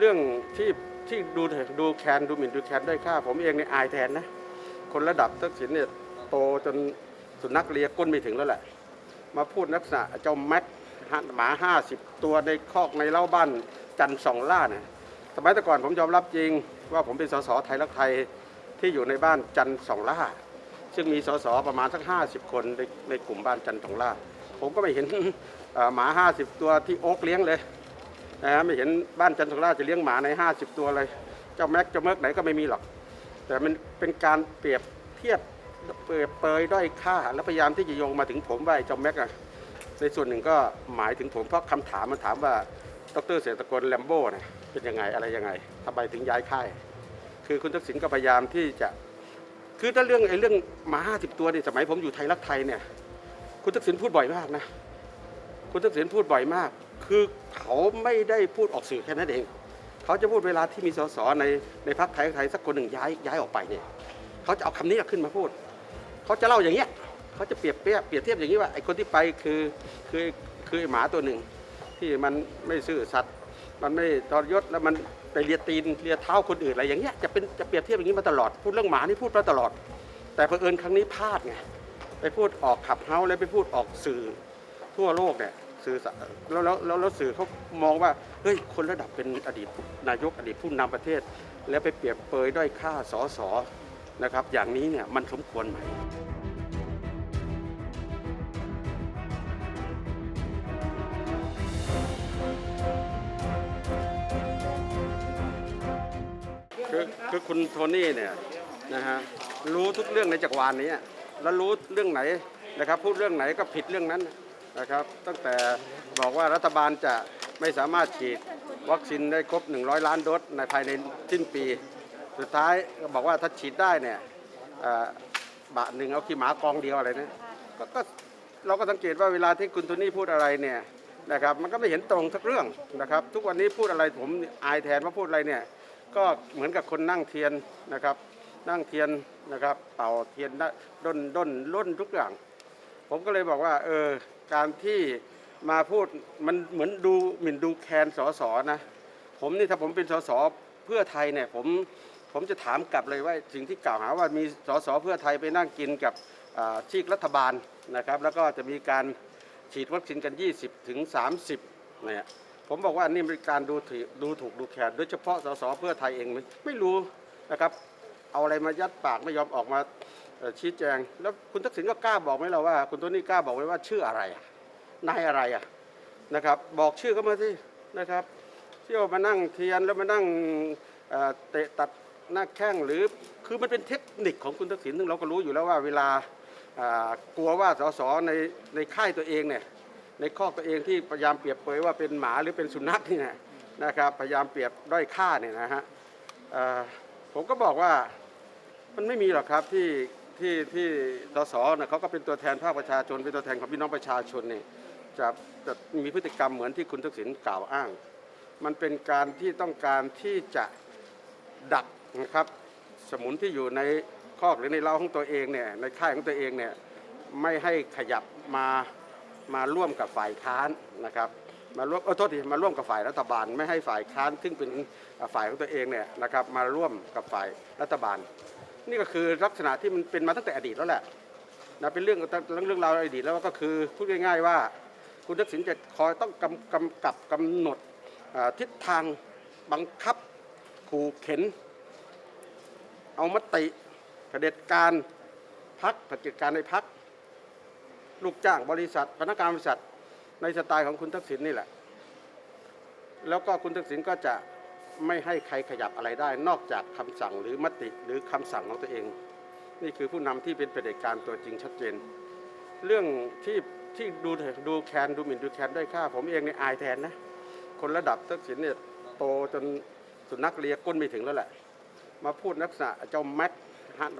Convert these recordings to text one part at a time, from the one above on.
เรื่องที่ที่ดูดูแคนดูหมิ่นดูแคนด้อยค่า ผมเองเนี่ยอายแทนนะ คนระดับทักษิณเนี่ยโตจนสุนัขเลียก้นไม่ถึงแล้วแหละ มาพูดลักษณะเจ้าแม็กหมาห้าสิบตัวในคอกในเล้าบ้านจันสองล่าเนี่ยสมัยแต่ก่อนผมยอมรับจริงว่าผมเป็นสสไทยรักไทยที่อยู่ในบ้านจันสองล่า ซึ่งมีสสประมาณสักห้าสิบคนในในกลุ่มบ้านจันสองล่า ผมก็ไม่เห็นหมาห้าสิบตัวที่โอ๊กเลี้ยงเลย นะฮะไม่เห็นบ้านจันทร์สองล่าจะเลี้ยงหมาในห้าสิบตัวเลย เจ้าแม็กเจ้าเมิร์กไหนก็ไม่มีหรอก แต่มันเป็นการเปรียบเทียบเปรียบเปยด้อยค่า แล้วพยายามที่จะโยงมาถึงผมว่าไอ้เจ้าแม็กอะในส่วนหนึ่งก็หมายถึงผมเพราะคำถามมันถามว่าดรเศรษฐกลแลมโบ้เนี่ยเป็นยังไงอะไรยังไงทำไมถึงย้ายค่าย คือคุณทักษิณก็พยายามที่จะ คือถ้าเรื่องไอ้เรื่องหมาห้าสิบตัวนี่สมัยผมอยู่ไทยรักไทยเนี่ย คุณทักษิณพูดบ่อยมากนะ คุณทักษิณพูดบ่อยมาก คือเขาไม่ได้พูดออกสื่อแค่นั้นเอง เขาจะพูดเวลาที่มีสสในในพรรคไทยรักไทยสักคนหนึ่งย้ายย้ายออกไปเนี่ยเขาจะเอาคำนี้ขึ้นมาพูด เขาจะเล่าอย่างเงี้ยเขาจะเปรียบเทียบเปรียบเทียบอย่างนี้ว่าไอ้คนที่ไปคือคือคือไอ้หมาตัวหนึ่ง ที่มันไม่ซื่อสัตย์มันไม่ทรยศแล้วมันไปเลียตีนเลียเท้าคนอื่นอะไรอย่างเงี้ยจะเป็นจะเปรียบเทียบอย่างนี้มาตลอดพูดเรื่องหมานี่พูดมาตลอด แต่เผอิญครั้งนี้พลาดไงไปพูดออกขับเฮาแล้วไปพูดออกสื่อทั่วโลกเนี่ย สื่อสารแล้วแล้วแล้วแล้วสื่อเขามองว่าเฮ้ยคนระดับเป็นอดีตนายกอดีตผู้นำประเทศ แล้วไปเปรียบเปยด้อยค่าสอสอนะครับ อย่างนี้เนี่ยมันสมควรไหมคือคือคุณโทนี่เนี่ยนะฮะรู้ทุกเรื่องในจักรวาลนี้ แล้วรู้เรื่องไหนนะครับ พูดเรื่องไหนก็ผิดเรื่องนั้น นะครับ ตั้งแต่บอกว่ารัฐบาลจะไม่สามารถฉีดวัคซีนได้ครบ 100 ล้านโดสในภายในสิ้นปี สุดท้ายก็บอกว่าถ้าฉีดได้เนี่ยบาทหนึ่งเอาขี้หมากองเดียวอะไรนี่ยก็ก็เราก็สังเกตว่าเวลาที่คุณโทนี่พูดอะไรเนี่ยนะครับมันก็ไม่เห็นตรงสักเรื่องนะครับ ทุกวันนี้พูดอะไรผมอายแทนว่าพูดอะไรเนี่ยก็เหมือนกับคนนั่งเทียนนะครับ นั่งเทียนนะครับเป่าเทียนด้นด้นล้นทุกอย่าง ผมก็เลยบอกว่าเออ การที่มาพูดมันเหมือนดูหมิ่นดูแคลนสอสนะ ผมนี่ถ้าผมเป็นสสเพื่อไทยเนี่ยผมผมจะถามกลับเลยว่าสิ่งที่กล่าวหาว่ามีสสเพื่อไทยไปนั่งกินกับชีกรัฐบาลนะครับ แล้วก็จะมีการฉีดวัคซีนกัน 20 ถึง 30เนี่ยผมบอกว่านี่เป็นการดูถูกดูถูกดูแคลนโดยเฉพาะสสเพื่อไทยเองไม่รู้นะครับ เอาอะไรมายัดปากไม่ยอมออกมา ชี้แจง แล้วคุณทักษิณก็กล้าบอกไหมเราว่า คุณโทนี่กล้าบอกไหมว่าชื่ออะไรอะนายอะไรอะนะครับ บอกชื่อเขามาสินะครับเที่ยวมานั่งเทียนแล้วมานั่งเตะตัดหน้าแข้งหรือคือมันเป็นเทคนิคของคุณทักษิณซึ่งเราก็รู้อยู่แล้วว่าเวลากลัวว่าสสในในค่ายตัวเองเนี่ยในข้อตัวเองที่พยายามเปรียบเปรยว่าเป็นหมาหรือเป็นสุนัขนี่นะนะครับพยายามเปรียบด้อยค่าเนี่ยนะฮะผมก็บอกว่ามันไม่มีหรอกครับที่ ที่ที่สสนะเขาก็เป็นตัวแทนภาคประชาชนเป็นตัวแทนของพี่น้องประชาชนเนี่ยจะจะมีพฤติกรรมเหมือนที่คุณทักษิณกล่าวอ้าง มันเป็นการที่ต้องการที่จะดักนะครับสมุนที่อยู่ในคอกหรือในเล้าของตัวเองเนี่ยในค่ายของตัวเองเนี่ยไม่ให้ขยับมามาร่วมกับฝ่ายค้านนะครับมาร่วมเออโทษทีมาร่วมกับฝ่ายรัฐบาล ไม่ให้ฝ่ายค้านซึ่งเป็นฝ่ายของตัวเองเนี่ยนะครับมาร่วมกับฝ่ายรัฐบาล นี่ก็คือลักษณะที่มันเป็นมาตั้งแต่อดีตแล้วแหละนะเป็นเรื่องเรื่องเรื่องราวอดีตแล้วก็คือพูดง่าย ๆว่า คุณทักษิณจะคอยต้องกำกำกับกำหนดทิศทางบังคับขู่เข็น เอามติเผด็จการพักเผด็จการในพักลูกจ้างบริษัทพนักงานบริษัทในสไตล์ของคุณทักษิณนี่แหละ แล้วก็คุณทักษิณก็จะ ไม่ให้ใครขยับอะไรได้ นอกจากคำสั่งหรือมติหรือคำสั่งของตัวเอง นี่คือผู้นำที่เป็นเผด็จการตัวจริงชัดเจน เรื่องที่ที่ดูดูแคนดูหมิ่นดูแคนได้ค่า ผมเองเนี่ยอายแทนนะ คนระดับทักษิณเนี่ยโตจนสุนัขเลียก้นไม่ถึงแล้วแหละ มาพูดลักษณะเจ้าแม็ก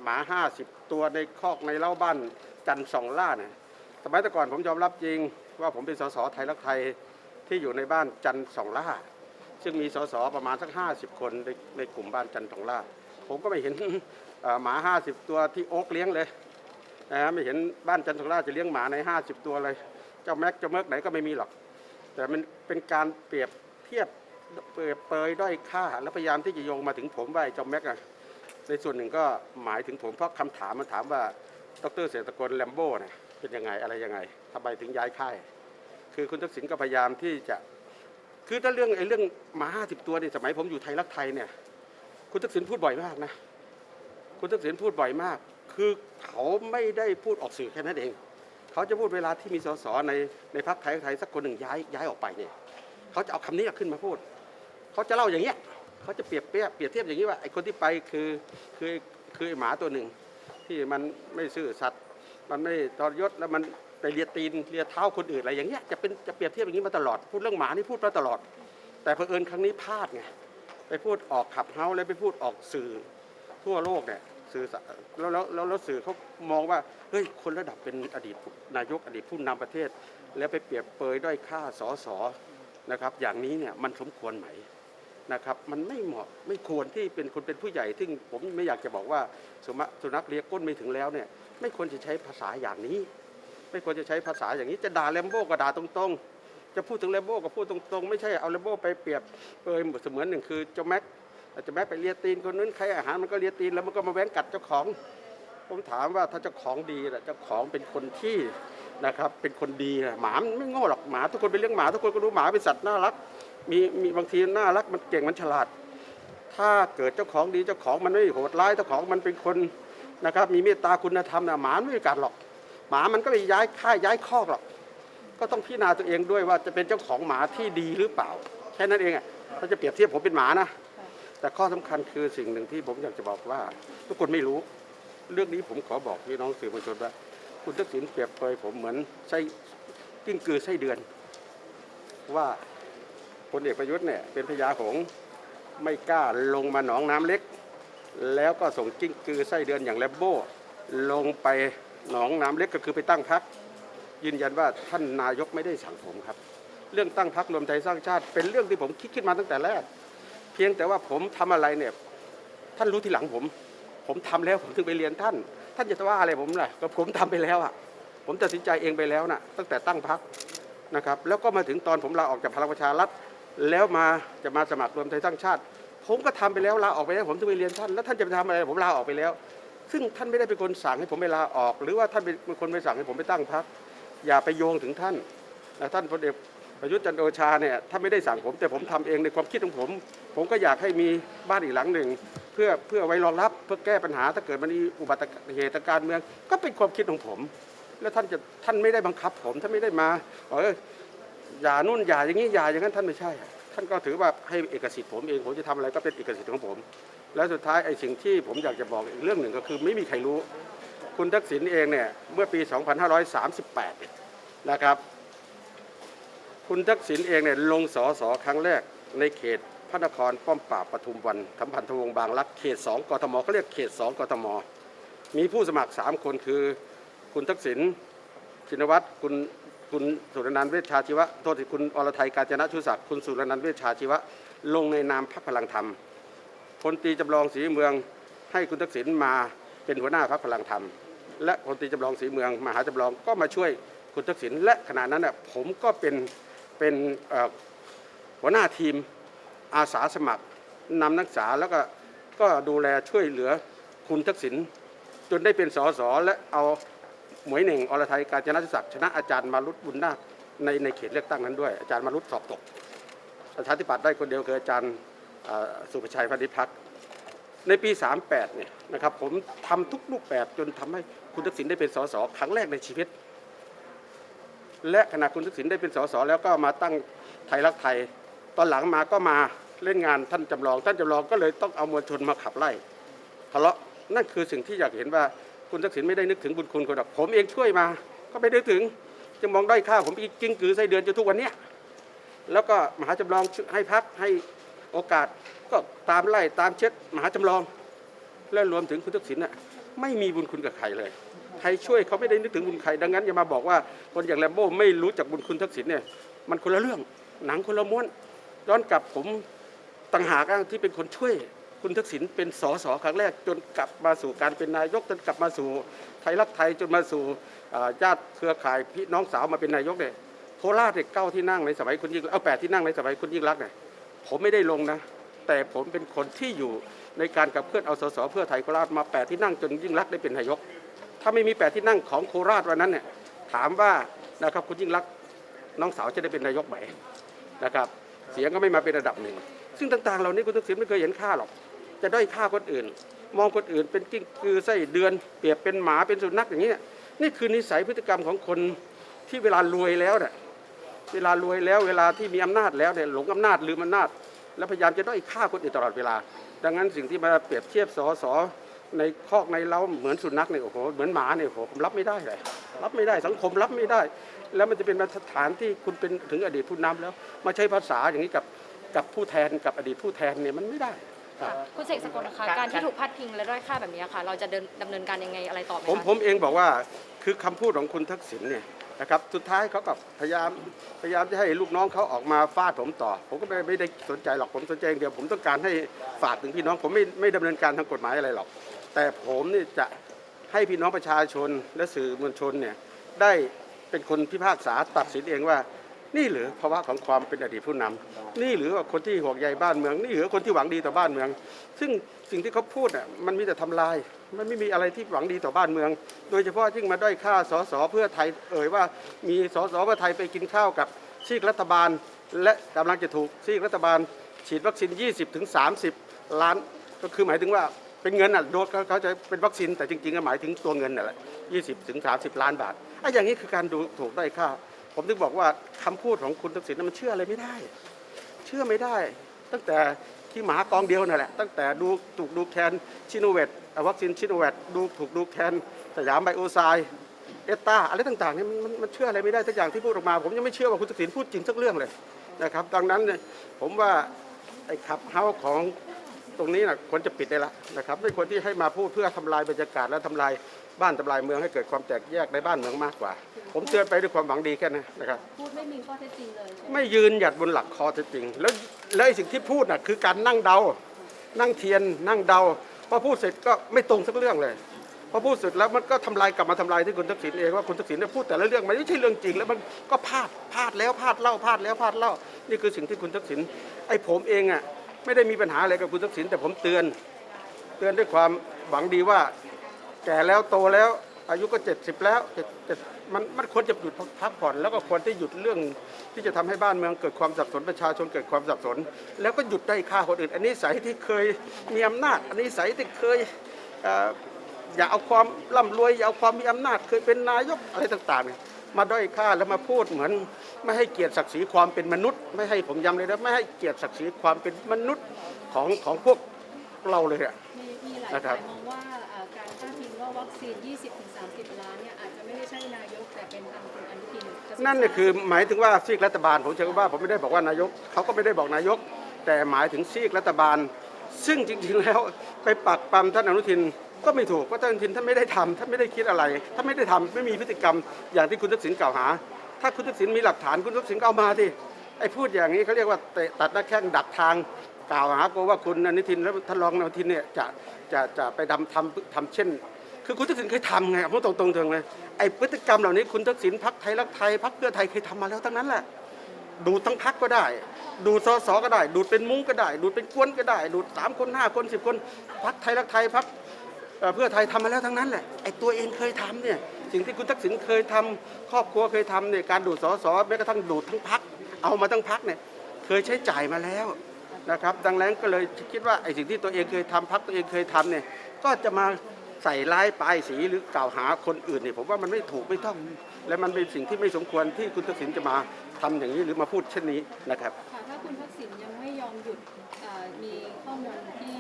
หมาห้าสิบตัวในคอกในเล้าบ้านจันสองล่าเนี่ยสมัยแต่ก่อนผมยอมรับจริงว่าผมเป็นสสไทยรักไทยที่อยู่ในบ้านจันสองล่า ซึ่งมีสสประมาณสักห้าสิบคนในในกลุ่มบ้านจันทร์สองล่าผมก็ไม่เห็นหมาห้าสิบตัวที่โอ๊กเลี้ยงเลยนะฮะไม่เห็นบ้านจันทร์สองล่าจะเลี้ยงหมาในห้าสิบตัวเลย เจ้าแม็กเจ้าเมิร์กไหนก็ไม่มีหรอก แต่มันเป็นการเปรียบเทียบเปรยเปยด้อยค่า แล้วพยายามที่จะโยงมาถึงผมว่าไอ้เจอมแม็กอะในส่วนหนึ่งก็หมายถึงผมเพราะคำถามมันถามว่าดรเศรษฐกลแลมโบ้เนี่ยเป็นยังไงอะไรยังไงทำไมถึงย้ายค่าย คือคุณทักษิณก็พยายามที่จะ คือถ้าเรื่องไอ้เรื่องหมาห้าสิบตัวเนี่ยสมัยผมอยู่ไทยรักไทยเนี่ย คุณทักษิณพูดบ่อยมากนะ คุณทักษิณพูดบ่อยมาก คือเขาไม่ได้พูดออกสื่อแค่นั้นเอง เขาจะพูดเวลาที่มีสสในในพรรคไทยรักไทยสักคนหนึ่งย้ายย้ายออกไปเนี่ยเขาจะเอาคำนี้ขึ้นมาพูด เขาจะเล่าอย่างเงี้ยเขาจะเปรียบเทียบเปรียบเทียบอย่างนี้ว่าไอ้คนที่ไปคือคือคือไอ้หมาตัวหนึ่งที่มันไม่ซื่อสัตย์มันไม่ทรยศแล้วมัน ไปเลียตีนเลียเท้าคนอื่นอะไรอย่างเงี้ยจะเป็นจะเปรียบเทียบอย่างนี้มาตลอดพูดเรื่องหมานี่พูดมาตลอด แต่เผอิญครั้งนี้พลาดไงไปพูดออกขับเฮาแล้วไปพูดออกสื่อทั่วโลกเนี่ยสื่อแล้วแล้วแล้วสื่อเขามองว่าเฮ้ยคนระดับเป็นอดีตนายกอดีตผู้นำประเทศ แล้วไปเปรียบเปยด้อยค่าสอสอนะครับอย่างนี้เนี่ยมันสมควรไหมนะครับมันไม่เหมาะไม่ควรที่เป็นคนเป็นผู้ใหญ่ ซึ่งผมไม่อยากจะบอกว่าสุมสุนัขเลียก้นไม่ถึงแล้วเนี่ยไม่ควรจะใช้ภาษาอย่างนี้ ไม่ควรจะใช้ภาษาอย่างนี้จะด่าแลมโบ้ก็ด่าตรงๆ จะพูดถึงแลมโบ้ก็พูดตรงๆ ไม่ใช่เอาแลมโบ้ไปเปรียบเปรยเสมือนหนึ่งคือเจ้าแม็กเจ้าแม็กไปเลียตีนคนนั้นใครอาหารมันก็เลียตีนแล้วมันก็มาแว้งกัดเจ้าของ ผมถามว่าถ้าเจ้าของดีนะเจ้าของเป็นคนที่นะครับเป็นคนดีนะหมามันไม่โง่หรอกหมาทุกคนไปเลี้ยงหมาทุกคนก็รู้หมาเป็นสัตว์น่ารักมีมีบางทีน่ารักมันเก่งมันฉลาด ถ้าเกิดเจ้าของดีเจ้าของมันไม่โหดร้ายเจ้าของมันเป็นคนนะครับมีเมตตาคุณธรรมนะหมาไม่มีกัดหรอก หมามันก็ไปย้ายค่ายย้ายคอกหรอกก็ต้องพิจารณาตัวเองด้วยว่าจะเป็นเจ้าของหมาที่ดีหรือเปล่า แค่นั้นเองอะถ้าจะเปรียบเทียบผมเป็นหมานะ แต่ข้อสำคัญคือสิ่งหนึ่งที่ผมอยากจะบอกว่า ทุกคนไม่รู้ เรื่องนี้ผมขอบอกพี่น้องสื่อมวลชนว่า คุณทักษิณเปรียบเปยผมเหมือนไส้กิ้งกือไส้เดือน ว่าพลเอกประยุทธ์เนี่ยเป็นพญาหงไม่กล้าลงมาหนองน้ำเล็ก แล้วก็ส่งกิ้งกือไส้เดือนอย่างแลมโบ้ลงไป หนองน้ำเล็กก็คือไปตั้งพัก ยืนยันว่าท่านนายกไม่ได้สั่งผมครับ เรื่องตั้งพักรวมไทยสร้างชาติ เป็นเรื่องที่ผมคิดขึ้นมาตั้งแต่แรก เพียงแต่ว่าผมทำอะไรเนี่ยท่านรู้ทีหลังผม ผมทำแล้วผมถึงไปเรียนท่าน ท่านจะว่าอะไรผมล่ะก็ผมทำไปแล้วอะผมตัดสินใจเองไปแล้วนะตั้งแต่ตั้งพักนะครับแล้วก็มาถึงตอนผมลาออกจากพลังประชารัฐแล้วมาจะมาสมัครรวมไทยสร้างชาติ ผมก็ทำไปแล้วลาออกไปแล้วผมถึงไปเรียนท่านแล้วท่านจะไปทำอะไรผมลาออกไปแล้ว ซึ่งท่านไม่ได้เป็นคนสั่งให้ผมไปลาออก หรือว่าท่านเป็นคนไปสั่งให้ผมไปตั้งพักอย่าไปโยงถึงท่านนะท่านพลเอกประยุทธ์จันทร์โอชาเนี่ยท่านไม่ได้สั่งผม แต่ผมทำเองในความคิดของผม ผมก็อยากให้มีบ้านอีกหลังหนึ่ง เพื่อเพื่อไว้รองรับเพื่อแก้ปัญหาถ้าเกิดมันมีอุบัติเหตุการเมือง ก็เป็นความคิดของผม แล้วท่านจะท่านไม่ได้บังคับผมท่านไม่ได้มาบอกเอออย่านู่นอย่าอย่างนี้อย่าอย่างนั้นท่านไม่ใช่านก็ถือว่าให้เอกสิทธิ์ผมเองผมจะทำอะไรก็เป็นเอกสิทธิ์ของผม แล้วสุดท้ายไอ้สิ่งที่ผมอยากจะบอกอีกเรื่องหนึ่งก็คือไม่มีใครรู้ คุณทักษิณเองเนี่ยเมื่อปี 2538 นะครับ คุณทักษิณเองเนี่ยลงสอสอครั้งแรกในเขตพระนครป้อมปราบปทุมวันสัมพันธวงศ์บางรักเขต 2กทมเขาเรียกเขต 2กทม มีผู้สมัคร 3 คนคือ คุณทักษิณชินวัตรคุณ คุณสุรนันท์เวชชาชีวะโทษทีคุณอรไทยกาญจนะชุศักดิ์คุณสุรนันท์เวชชาชีวะ ลงในนามพรรคพลังธรรมพลตีจำลองศรีเมืองให้คุณทักษิณมาเป็นหัวหน้าพรรคพลังธรรม และพลตีจำลองศรีเมือง มหาจำลองก็มาช่วยคุณทักษิณและขณะนั้นน่ะผมก็เป็นเป็นหัวหน้าทีมอาสาสมัครนำนักศึกษาแล้วก็ก็ดูแลช่วยเหลือคุณทักษิณจนได้เป็นสสและเอา หมวยเหน่งอรไทยกาญจนศักดิ์ชนะอาจารย์มารุตบุญนาคในในเขตเลือกตั้งนั้นด้วยอาจารย์มารุตสอบตกประชาธิปัตย์ได้คนเดียวคืออาจารย์สุภชัยพันธิพักษ์ในปี 38เนี่ยนะครับผมทำทุกรูปแบบจนทำให้คุณทักษิณได้เป็นสสครั้งแรกในชีวิต และขณะคุณทักษิณได้เป็นสสแล้วก็มาตั้งไทยรักไทย ตอนหลังมาก็มาเล่นงานท่านจำลอง ท่านจำลองก็เลยต้องเอามวลชนมาขับไล่ทะเลาะนั่นคือสิ่งที่อยากเห็นว่า คุณทักษิณไม่ได้นึกถึงบุญคุณคนหรอกผมเองช่วยมา ก็ไม่นึกถึงจะมองด้อยค่าผมอีกกิ้งกือไส้เดือนจนทุกวันเนี้ยแล้วก็มหาจำลองให้พักให้โอกาสก็ตามไล่ตามเช็ดมหาจำลอง และรวมถึงคุณทักษิณน่ะไม่มีบุญคุณกับใครเลยใครช่วยเขาไม่ได้นึกถึงบุญใครดังนั้นอย่ามาบอกว่าคนอย่างแลมโบ้ไม่รู้จักบุญคุณทักษิณเนี่ยมันคนละเรื่องหนังคนละม้วนย้อนกลับผมต่างหากที่เป็นคนช่วย คุณทักษิณเป็นสสครั้งแรกจนกลับมาสู่การเป็นนายกจนกลับมาสู่ไทยรักไทยจนมาสู่ญาติเครือข่ายพี่น้องสาวมาเป็นนายกเนี่ยโคราชเนี่ยเก้าที่นั่งในสมัยคุณยิ่งเอาแปดที่นั่งในสมัยคุณยิ่งรักเนี่ยผมไม่ได้ลงนะ แต่ผมเป็นคนที่อยู่ในการกับเคลื่อนเอาสสเพื่อไทยโคราชมาแปดที่นั่งจนยิ่งรักได้เป็นนายก ถ้าไม่มีแปดที่นั่งของโคราชวันนั้นเนี่ยถามว่านะครับคุณยิ่งรักน้องสาวจะได้เป็นนายกไหมนะครับเสียงก็ไม่มาเป็นระดับหนึ่ง ซึ่งต่างๆ เหล่านี้คุณทักษิณไม่เคยเห็นค่าหรอก จะด้อยค่าคนอื่น มองคนอื่นเป็นกิ้งคือไส้เดือน เปรียบเป็นหมาเป็นสุนัขอย่างนี้นี่คือนิสัยพฤติกรรมของคนที่เวลารวยแล้วเนี่ยเวลารวยแล้วเวลาที่มีอำนาจแล้วเนี่ยหลงอำนาจลืมอำนาจ แล้วพยายามจะด้อยค่าคนอื่นตลอดเวลา ดังนั้นสิ่งที่มาเปรียบเทียบสอสอในคอกในเล้าเหมือนสุนัขเนี่ยโอ้โหเหมือนหมาเนี่ยโอ้โหผมรับไม่ได้เลยรับไม่ได้สังคมรับไม่ได้ แล้วมันจะเป็นมาตรฐานที่คุณเป็นถึงอดีตผู้นำแล้ว มาใช้ภาษาอย่างนี้กับกับผู้แทนกับอดีตผู้แทนเนี่ยมันไม่ได้ ครับคุณเสกสกลนะคะการที่ถูกพาดพิงและด้อยค่าแบบนี้ค่ะ เราจะเดินดำเนินการยังไงอะไรต่อไหมผมคะผมเองบอกว่าคือคำพูดของคุณทักษิณเนี่ยนะครับสุดท้ายเขากับพยายามพยายามจะให้ลูกน้องเขาออกมาฟาดผมต่อ ผมก็ไม่ไม่ได้สนใจหรอกผมสนใจอย่างเดียวผมต้องการให้ฝากถึงพี่น้อง ผมไม่ไม่ดำเนินการทางกฎหมายอะไรหรอก แต่ผมนี่จะให้พี่น้องประชาชนและสื่อมวลชนเนี่ยได้เป็นคนพิพากษาตัดสินเองว่า นี่หรือภาวะของความเป็นอดีตผู้นำนี่หรือว่าคนที่ห่วงใยบ้านเมือง นี่หรือคนที่หวังดีต่อบ้านเมือง ซึ่งสิ่งที่เขาพูดอะมันมีแต่ทำลาย มันไม่มีอะไรที่หวังดีต่อบ้านเมือง โดยเฉพาะยิ่งมาด้อยค่าสสเพื่อไทยเอ่ยว่ามีสสเพื่อไทยไปกินข้าวกับซีกรัฐบาล และกำลังจะถูกซีกรัฐบาล ฉีดวัคซีน 20ถึง30 ล้าน ก็คือหมายถึงว่าเป็นเงินอะโดสเขาจะเป็นวัคซีนแต่จริงๆก็หมายถึงตัวเงินน่ะแหละ20ถึง30ล้านบาทไอ้อย่างนี้คือการดูถูกด้อยค่า ผมถึงบอกว่าคำพูดของคุณทักษิณน่ะมันเชื่ออะไรไม่ได้ เชื่อไม่ได้ ตั้งแต่ที่หมากองเดียวนั่นแหละ ตั้งแต่ดูถูกดูแคนชิโนเวตวัคซีนชิโนเวตดูถูกดูแคนสยามไบโอไซด์เอตตาอะไรต่างๆเนี่ยมันมันเชื่ออะไรไม่ได้สักอย่างที่พูดออกมา ผมยังไม่เชื่อว่าคุณทักษิณพูดจริงสักเรื่องเลยนะครับดังนั้นผมว่าไอ้ขับเฮาของตรงนี้นะควรจะปิดได้ละนะครับไม่ควรที่ให้มาพูดเพื่อทำลายบรรยากาศและทำลาย บ้านทำลายเมืองให้เกิดความแตกแยกในบ้านเมืองมากกว่า ผมเตือนไปด้วยความหวังดีแค่นั้นนะครับ พูดไม่มีข้อเท็จจริงเลยใช่ไหมไม่ยืนหยัดบนหลักคอเท็จจริง แล้วแล้วไอ้สิ่งที่พูดน่ะคือการนั่งเดา นั่งเทียน นั่งเดาพอพูดเสร็จก็ไม่ตรงสักเรื่องเลยพอพูดเสร็จแล้วมันก็ทำลายกลับมาทำลายที่คุณทักษิณเองว่าคุณทักษิณเนี่ยพูดแต่ละเรื่องมันไม่ใช่เรื่องจริงแล้วมันก็พลาดพลาดแล้วพลาดเล่าพลาดแล้วพลาดเล่านี่คือสิ่งที่คุณทักษิณไอ้ผมเองอะไม่ได้มีปัญหาอะไรกับคุณทักษิณแต่ผมเตือน เตือนด้วยความหวังดีว่า แก่แล้วโตแล้ว อายุก็ 70 แล้ว7 7มันมันควรจะหยุดพักผ่อน แล้วก็ควรที่หยุดเรื่องที่จะทำให้บ้านเมืองเกิดความสับสนประชาชนเกิดความสับสน แล้วก็หยุดได้ฆ่าคนอื่น อันนี้สายที่เคยมีอำนาจ อันนี้สายที่เคยอย่าเอาความร่ำรวยอย่าเอาความมีอำนาจเคยเป็นนายกอะไรต่างๆเนี่ยมาด้อยค่าแล้วมาพูดเหมือนไม่ให้เกียรติศักดิ์ศรีความเป็นมนุษย์ ไม่ให้ผมย้ำเลยนะไม่ให้เกียรติศักดิ์ศรีความเป็นมนุษย์ของของพวก เราเลยอะ มีมีหลายนะครัฝ่าบ ยมองว่าเอ่อการพาดพิงว่าวัคซีน 20-30 ล้านเนี่ยอาจจะไม่ได้ใช่นายกแต่เป็นทางคุณอนุทินกระทรวงนั่นเนี่ยคือหมายถึงว่าซีกรัฐบาลผมเชื่อว่าผมไม่ได้บอกว่านายกเขาก็ไม่ได้บอกนายก แต่หมายถึงซีกรัฐบาล ซึ่งจริงๆแล้วไปปักปั๊มท่านอนุทินก็ไม่ถูกเพราะท่านอนุทินท่านไม่ได้ทำท่านไม่ได้คิดอะไรท่านไม่ได้ทำไม่มีพฤติกรรมอย่างที่คุณทักษิณกล่าวหา ถ้าคุณทักษิณมีหลักฐานคุณทักษิณก็เอามาที่ไอ้พูดอย่างนี้เขาเรียกว่าเตะตัดหน้าแข้งดักทาง กล่าวหากูว่าคุณอนุทินและท่านรองอนุทินเนี่ยจะจะจะไปทำทำทำเช่น คือคุณทักษิณเคยทำไงพูดตรงๆเถอะเลยไอ้พฤติกรรมเหล่านี้คุณทักษิณพักไทยรักไทยพักเพื่อไทยเคยทำมาแล้วทั้งนั้นแหละดูทั้งพักก็ได้ ดูสสก็ได้ ดูดเป็นมุ้งก็ได้ ดูดเป็นกวนก็ได้ ดูดสามคนห้าคนสิบคนพักไทยรักไทยพักเพื่อไทยทำมาแล้วทั้งนั้นแหละไอ้ตัวเองเคยทำเนี่ยสิ่งที่คุณทักษิณเคยทำครอบครัวเคยทำเนี่ยการดูดสสแม้กระทั่งดูดทั้งพักเอามาทั้งพักเนี่ยเคยใช้จ่ายมาแล้ว นะครับ ดังนั้นก็เลยคิดว่าไอ้สิ่งที่ตัวเองเคยทำพักตัวเองเคยทำเนี่ยก็จะมาใส่ร้ายป้ายสีหรือกล่าวหาคนอื่นเนี่ยผมว่ามันไม่ถูกไม่ต้อง และมันเป็นสิ่งที่ไม่สมควรที่คุณทักษิณจะมาทำอย่างนี้หรือมาพูดเช่นนี้นะครับค่ะถ้าคุณทักษิณยังไม่ยอมหยุดเอ่อมีข้อมูลที่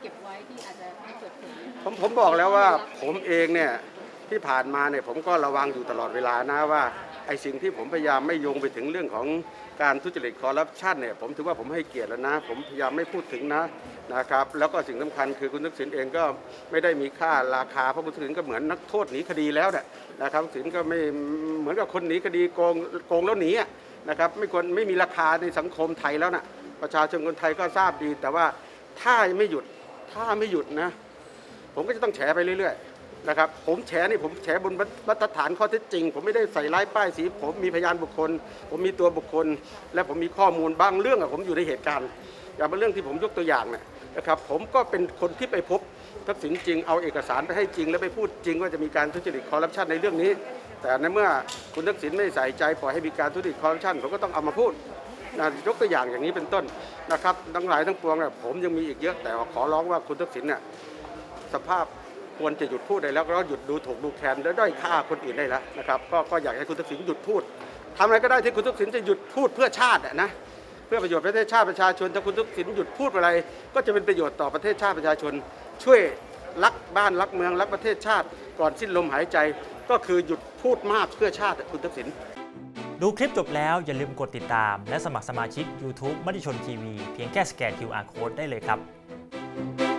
เก็บไว้ที่อาจจะไม่เปิดเผยผมผมบอกแล้วว่าผมเองเนี่ยที่ผ่านมาเนี่ยผมก็ระวังอยู่ตลอดเวลานะว่าไอ้สิ่งที่ผมพยายามไม่โยงไปถึงเรื่องของการทุจริตคอร์รัปชันเนี่ยผมถือว่าผมให้เกียรติแล้วนะ ผมพยายามไม่พูดถึงนะนะครับ แล้วก็สิ่งสำคัญคือคุณทักษิณเองก็ไม่ได้มีค่าราคาเพราะคุณทักษิณก็เหมือนนักโทษหนีคดีแล้วเนี่ยนะครับทักษิณก็ไม่เหมือนกับคนหนีคดีโกงโกงแล้วหนีนะครับไม่ควรไม่มีราคาในสังคมไทยแล้วนะประชาชนคนไทยก็ทราบดี แต่ว่าถ้าไม่หยุดถ้าไม่หยุดนะ ผมก็จะต้องแฉไปเรื่อยๆ นะครับผมแฉนี่ผมแฉบนมาตรฐานข้อเท็จจริง ผมไม่ได้ใส่ร้ายป้ายสีผมมีพยานบุคคล ผมมีตัวบุคคล และผมมีข้อมูลบางเรื่องอะผมอยู่ในเหตุการณ์อย่างบางเรื่องที่ผมยกตัวอย่างเนี่ยนะครับผมก็เป็นคนที่ไปพบทักษิณจริงเอาเอกสารไปให้จริง แล้วไปพูดจริงว่าจะมีการทุจริตคอร์รัปชันในเรื่องนี้ แต่ในเมื่อคุณทักษิณไม่ใส่ใจปล่อยให้มีการทุจริตคอร์รัปชันผมก็ต้องเอามาพูดนะยกตัวอย่างอย่างนี้เป็นต้นนะครับทั้งหลายทั้งปวงเนี่ยผมยังมีอีกเยอะแต่ขอร้องว่าคุณทักษิณเนี่ยสภาพ ควรจะหยุดพูดได้แล้วก็หยุดดูถูกดูแคลนและด้อยค่าคนอื่นได้แล้วนะครับก็ก็อยากให้คุณทักษิณหยุดพูดทำอะไรก็ได้ที่คุณทักษิณจะหยุดพูดเพื่อชาตินะเพื่อประโยชน์ประเทศชาติประชาชนถ้าคุณทักษิณหยุดพูดอะไร ก็จะเป็นประโยชน์ต่อประเทศชาติประชาชน ช่วยรักบ้านรักเมืองรักประเทศชาติ ก่อนสิ้นลมหายใจ ก็คือหยุดพูดมากเพื่อชาติคุณทักษิณดูคลิปจบแล้วอย่าลืมกดติดตาม และสมัครสมาชิก YouTube มติชนทีวีเพียงแค่สแกน QR Code ได้เลยครับ